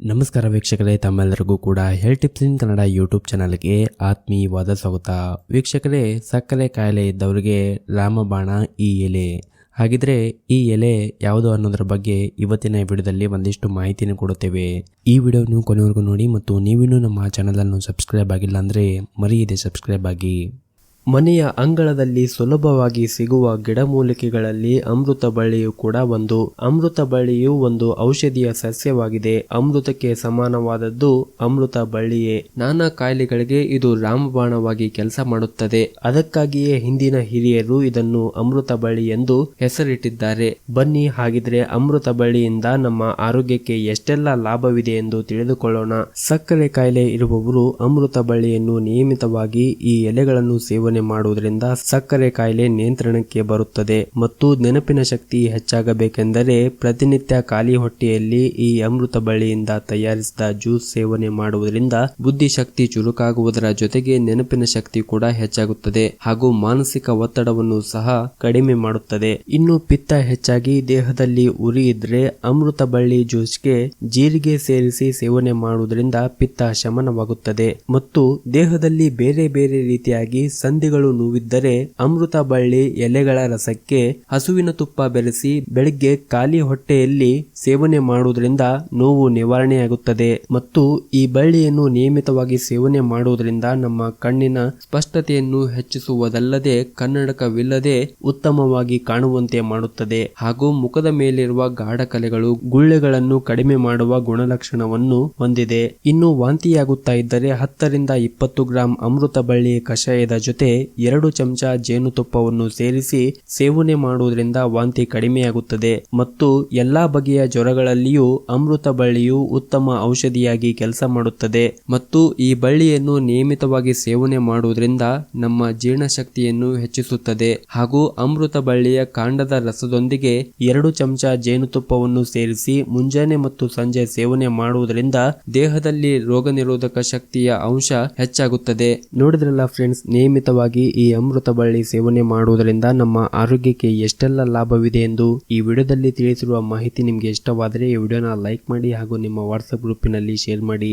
ನಮಸ್ಕಾರ ವೀಕ್ಷಕರೇ, ತಮ್ಮೆಲ್ಲರಿಗೂ ಕೂಡ health tips in Kannada YouTube ಚಾನಲ್ಗೆ ಆತ್ಮೀಯವಾದ ಸ್ವಾಗತ. ವೀಕ್ಷಕರೇ, ಸಕ್ಕರೆ ಕಾಯಿಲೆ ಇದ್ದವರಿಗೆ ರಾಮಬಾಣ ಈ ಎಲೆ. ಹಾಗಿದ್ರೆ ಈ ಎಲೆ ಯಾವುದು ಅನ್ನೋದ್ರ ಬಗ್ಗೆ ಇವತ್ತಿನ ವಿಡಿಯೋದಲ್ಲಿ ಒಂದಿಷ್ಟು ಮಾಹಿತಿಯನ್ನು ಕೊಡುತ್ತೇವೆ. ಈ ವಿಡಿಯೋನು ಕೊನೆವರೆಗೂ ನೋಡಿ ಮತ್ತು ನೀವಿನ್ನೂ ನಮ್ಮ ಚಾನಲನ್ನು ಸಬ್ಸ್ಕ್ರೈಬ್ ಆಗಿಲ್ಲ ಅಂದರೆ ಮರೆಯದೆ ಸಬ್ಸ್ಕ್ರೈಬ್ ಆಗಿ. ಮನೆಯ ಅಂಗಳದಲ್ಲಿ ಸುಲಭವಾಗಿ ಸಿಗುವ ಗಿಡಮೂಲಿಕೆಗಳಲ್ಲಿ ಅಮೃತ ಬಳ್ಳಿಯು ಕೂಡ ಒಂದು. ಅಮೃತ ಬಳ್ಳಿಯು ಒಂದು ಔಷಧಿಯ ಸಸ್ಯವಾಗಿದೆ. ಅಮೃತಕ್ಕೆ ಸಮಾನವಾದದ್ದು ಅಮೃತ ಬಳ್ಳಿಯೇ. ನಾನಾ ಕಾಯಿಲೆಗಳಿಗೆ ಇದು ರಾಮಬಾಣವಾಗಿ ಕೆಲಸ ಮಾಡುತ್ತದೆ. ಅದಕ್ಕಾಗಿಯೇ ಹಿಂದಿನ ಹಿರಿಯರು ಇದನ್ನು ಅಮೃತ ಬಳ್ಳಿ ಎಂದು ಹೆಸರಿಟ್ಟಿದ್ದಾರೆ. ಬನ್ನಿ ಹಾಗಿದ್ರೆ ಅಮೃತ ಬಳ್ಳಿಯಿಂದ ನಮ್ಮ ಆರೋಗ್ಯಕ್ಕೆ ಎಷ್ಟೆಲ್ಲ ಲಾಭವಿದೆ ಎಂದು ತಿಳಿದುಕೊಳ್ಳೋಣ. ಸಕ್ಕರೆ ಕಾಯಿಲೆ ಇರುವವರು ಅಮೃತ ಬಳ್ಳಿಯನ್ನು ನಿಯಮಿತವಾಗಿ ಈ ಎಲೆಗಳನ್ನು ಸೇವನೆ ಮಾಡುವುದರಿಂದ ಸಕ್ಕರೆ ಕಾಯಿಲೆ ನಿಯಂತ್ರಣಕ್ಕೆ ಬರುತ್ತದೆ ಮತ್ತು ನೆನಪಿನ ಶಕ್ತಿ ಹೆಚ್ಚಾಗಬೇಕೆಂದರೆ ಪ್ರತಿನಿತ್ಯ ಖಾಲಿ ಹೊಟ್ಟೆಯಲ್ಲಿ ಈ ಅಮೃತ ಬಳ್ಳಿಯಿಂದ ತಯಾರಿಸಿದ ಜ್ಯೂಸ್ ಸೇವನೆ ಮಾಡುವುದರಿಂದ ಬುದ್ಧಿಶಕ್ತಿ ಚುರುಕಾಗುವುದರ ಜೊತೆಗೆ ನೆನಪಿನ ಶಕ್ತಿ ಕೂಡ ಹೆಚ್ಚಾಗುತ್ತದೆ ಹಾಗೂ ಮಾನಸಿಕ ಒತ್ತಡವನ್ನು ಸಹ ಕಡಿಮೆ ಮಾಡುತ್ತದೆ. ಇನ್ನು ಪಿತ್ತ ಹೆಚ್ಚಾಗಿ ದೇಹದಲ್ಲಿ ಉರಿ ಇದ್ರೆ ಅಮೃತ ಬಳ್ಳಿ ಜ್ಯೂಸ್ಗೆ ಜೀರಿಗೆ ಸೇರಿಸಿ ಸೇವನೆ ಮಾಡುವುದರಿಂದ ಪಿತ್ತ ಶಮನವಾಗುತ್ತದೆ ಮತ್ತು ದೇಹದಲ್ಲಿ ಬೇರೆ ಬೇರೆ ರೀತಿಯಾಗಿ ಸಂಧಿಗಳು ನೋವಿದ್ದರೆ ಅಮೃತ ಬಳ್ಳಿ ಎಲೆಗಳ ರಸಕ್ಕೆ ಹಸುವಿನ ತುಪ್ಪ ಬೆರೆಸಿ ಬೆಳಿಗ್ಗೆ ಖಾಲಿ ಹೊಟ್ಟೆಯಲ್ಲಿ ಸೇವನೆ ಮಾಡುವುದರಿಂದ ನೋವು ನಿವಾರಣೆಯಾಗುತ್ತದೆ. ಮತ್ತು ಈ ಬಳ್ಳಿಯನ್ನು ನಿಯಮಿತವಾಗಿ ಸೇವನೆ ಮಾಡುವುದರಿಂದ ನಮ್ಮ ಕಣ್ಣಿನ ಸ್ಪಷ್ಟತೆಯನ್ನು ಹೆಚ್ಚಿಸುವುದಲ್ಲದೆ ಕನ್ನಡಕವಿಲ್ಲದೆ ಉತ್ತಮವಾಗಿ ಕಾಣುವಂತೆ ಮಾಡುತ್ತದೆ. ಹಾಗೂ ಮುಖದ ಮೇಲಿರುವ ಗಾಢ ಕಲೆಗಳು ಗುಳ್ಳೆಗಳನ್ನು ಕಡಿಮೆ ಮಾಡುವ ಗುಣಲಕ್ಷಣವನ್ನು ಹೊಂದಿದೆ. ಇನ್ನು ವಾಂತಿಯಾಗುತ್ತಾ ಇದ್ದರೆ ಹತ್ತರಿಂದ ಇಪ್ಪತ್ತು ಗ್ರಾಂ ಅಮೃತ ಬಳ್ಳಿ ಕಷಾಯದ ಜೊತೆ ಎರಡು ಚಮಚ ಜೇನುತುಪ್ಪವನ್ನು ಸೇರಿಸಿ ಸೇವನೆ ಮಾಡುವುದರಿಂದ ವಾಂತಿ ಕಡಿಮೆಯಾಗುತ್ತದೆ ಮತ್ತು ಎಲ್ಲಾ ಬಗೆಯ ಜ್ವರಗಳಲ್ಲಿಯೂ ಅಮೃತ ಬಳ್ಳಿಯು ಉತ್ತಮ ಔಷಧಿಯಾಗಿ ಕೆಲಸ ಮಾಡುತ್ತದೆ ಮತ್ತು ಈ ಬಳ್ಳಿಯನ್ನು ನಿಯಮಿತವಾಗಿ ಸೇವನೆ ಮಾಡುವುದರಿಂದ ನಮ್ಮ ಜೀರ್ಣಶಕ್ತಿಯನ್ನು ಹೆಚ್ಚಿಸುತ್ತದೆ ಹಾಗೂ ಅಮೃತ ಬಳ್ಳಿಯ ಕಾಂಡದ ರಸದೊಂದಿಗೆ ಎರಡು ಚಮಚ ಜೇನುತುಪ್ಪವನ್ನು ಸೇರಿಸಿ ಮುಂಜಾನೆ ಮತ್ತು ಸಂಜೆ ಸೇವನೆ ಮಾಡುವುದರಿಂದ ದೇಹದಲ್ಲಿ ರೋಗ ಶಕ್ತಿಯ ಅಂಶ ಹೆಚ್ಚಾಗುತ್ತದೆ. ನೋಡಿದ್ರಲ್ಲ ಫ್ರೆಂಡ್ಸ್, ನಿಯಮಿತವಾಗಿ ಈ ಅಮೃತ ಬಳ್ಳಿ ಸೇವನೆ ಮಾಡುವುದರಿಂದ ನಮ್ಮ ಆರೋಗ್ಯಕ್ಕೆ ಎಷ್ಟೆಲ್ಲ ಲಾಭವಿದೆ ಎಂದು ಈ ವಿಡಿಯೋದಲ್ಲಿ ತಿಳಿಸಿರುವ ಮಾಹಿತಿ ನಿಮಗೆ ಇಷ್ಟವಾದರೆ ಈ ವಿಡಿಯೋನ ಲೈಕ್ ಮಾಡಿ ಹಾಗೂ ನಿಮ್ಮ ವಾಟ್ಸಪ್ ಗ್ರೂಪಿನಲ್ಲಿ ಶೇರ್ ಮಾಡಿ.